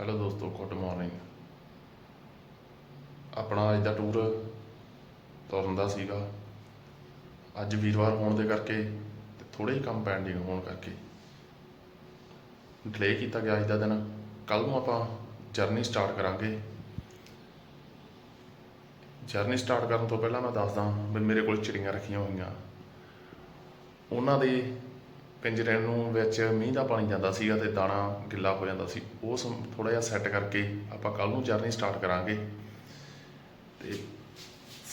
Hello ਦੋਸਤੋ good morning ਆਪਣਾ ਅੱਜ ਦਾ ਟੂਰ ਤੁਰਨ ਦਾ ਸੀਗਾ। ਅੱਜ ਵੀਰਵਾਰ ਹੋਣ ਦੇ ਕਰਕੇ ਤੇ ਥੋੜੇ ਹੀ ਕੰਮ ਪੈਂਡਿੰਗ ਹੋਣ ਕਰਕੇ। ਡਿਲੇ ਕੀਤਾ ਗਿਆ ਅੱਜ ਦਾ ਦਿਨ। ਕੱਲ ਨੂੰ ਆਪਾਂ ਜਰਨੀ ਸਟਾਰਟ ਕਰਾਂਗੇ। ਜਰਨੀ ਸਟਾਰਟ ਕਰਨ ਤੋਂ ਪਹਿਲਾਂ ਮੈਂ ਦੱਸਦਾ ਵੀ ਮੇਰੇ ਕੋਲ ਚਿੜੀਆਂ ਰੱਖੀਆਂ ਹੋਈਆਂ। ਉਹਨਾਂ ਦੇ ਪਿੰਜਰੇ ਨੂੰ ਵਿੱਚ ਮੀਂਹ ਦਾ ਪਾਣੀ ਜਾਂਦਾ ਸੀਗਾ ਤੇ ਦਾਣਾ ਗਿੱਲਾ ਹੋ ਜਾਂਦਾ ਸੀ। ਉਹ ਥੋੜਾ ਜਿਹਾ ਸੈੱਟ ਕਰਕੇ ਆਪਾਂ ਕੱਲ ਨੂੰ ਜਰਨੀ ਸਟਾਰਟ ਕਰਾਂਗੇ। ਤੇ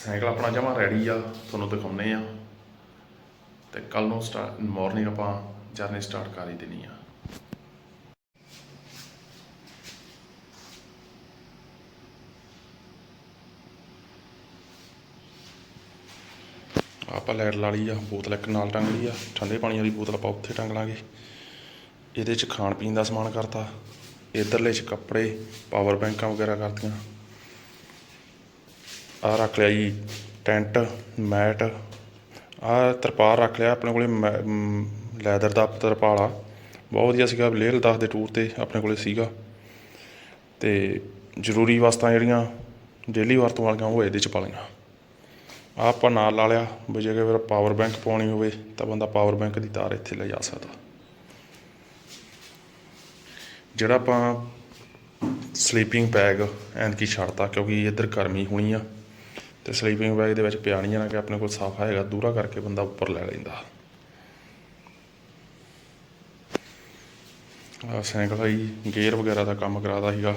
ਸਾਈਕਲ ਆਪਣਾ ਜਮਾ ਰੈਡੀ ਆ, ਤੁਹਾਨੂੰ ਦਿਖਾਉਨੇ ਆ। ਤੇ ਕੱਲ ਨੂੰ ਸਟਾਰਟ ਮਾਰਨਿੰਗ ਆਪਾਂ ਜਰਨੀ ਸਟਾਰਟ ਕਰ ਹੀ ਦੇਣੀ ਆ। ਆਪਾਂ ਲਾਈਟ ਲਾ ਲਈ ਆ, ਬੋਤਲ ਇੱਕ ਨਾਲ ਟੰਗ ਲਈ ਆ, ਠੰਡੇ ਪਾਣੀ ਵਾਲੀ ਬੋਤਲ ਆਪਾਂ ਉੱਥੇ ਟੰਗ ਲਾਂਗੇ। ਇਹਦੇ 'ਚ ਖਾਣ ਪੀਣ ਦਾ ਸਮਾਨ ਕਰਤਾ, ਇਧਰਲੇ 'ਚ ਕੱਪੜੇ ਪਾਵਰ ਬੈਂਕਾਂ ਵਗੈਰਾ ਕਰਤੀਆਂ। ਆ ਰੱਖ ਲਿਆ ਜੀ, ਟੈਂਟ, ਮੈਟ। ਆ ਤਰਪਾਲ ਰੱਖ ਲਿਆ, ਆਪਣੇ ਕੋਲੇ ਲੈਦਰ ਦਾ ਤਰਪਾਲ ਆ। ਬਹੁਤ ਵਧੀਆ ਸੀਗਾ, ਲੇਹ ਲਦਾਖ ਦੇ ਟੂਰ ਤੇ ਆਪਣੇ ਕੋਲੇ ਸੀਗਾ। ਤੇ ਜ਼ਰੂਰੀ ਵਸਤਾਂ ਜਿਹੜੀਆਂ, ਡੇਲੀ ਵਰਤੋਂ ਵਾਲੀਆਂ, ਉਹ ਇਹਦੇ 'ਚ ਪਾ ਲਈਆਂ। ਆਪਾਂ ਨਾਲ ਲਾ ਲਿਆ, ਵੀ ਜੇ ਫਿਰ ਪਾਵਰ ਬੈਂਕ ਪਾਉਣੀ ਹੋਵੇ ਤਾਂ ਬੰਦਾ ਪਾਵਰ ਬੈਂਕ ਦੀ ਤਾਰ ਇੱਥੇ ਲੈ ਜਾ ਸਕਦਾ। ਜਿਹੜਾ ਆਪਾਂ ਸਲੀਪਿੰਗ ਬੈਗ ਐਨਕੀ ਛੱਡਤਾ ਕਿਉਂਕਿ ਇੱਧਰ ਗਰਮੀ ਹੋਣੀ ਆ ਤੇ ਸਲੀਪਿੰਗ ਬੈਗ ਦੇ ਵਿੱਚ ਪਿਆ ਨਹੀਂ ਜਾਣਾ ਕਿ ਆਪਣੇ ਕੋਲ ਸਾਫਾ ਹੈਗਾ, ਦੂਰਾ ਕਰਕੇ ਬੰਦਾ ਉੱਪਰ ਲੈ ਲੈਂਦਾ। ਆ ਸਾਈਕਲ ਆਈ ਗੇਅਰ ਵਗੈਰਾ ਦਾ ਕੰਮ ਕਰਾਦਾ ਸੀਗਾ।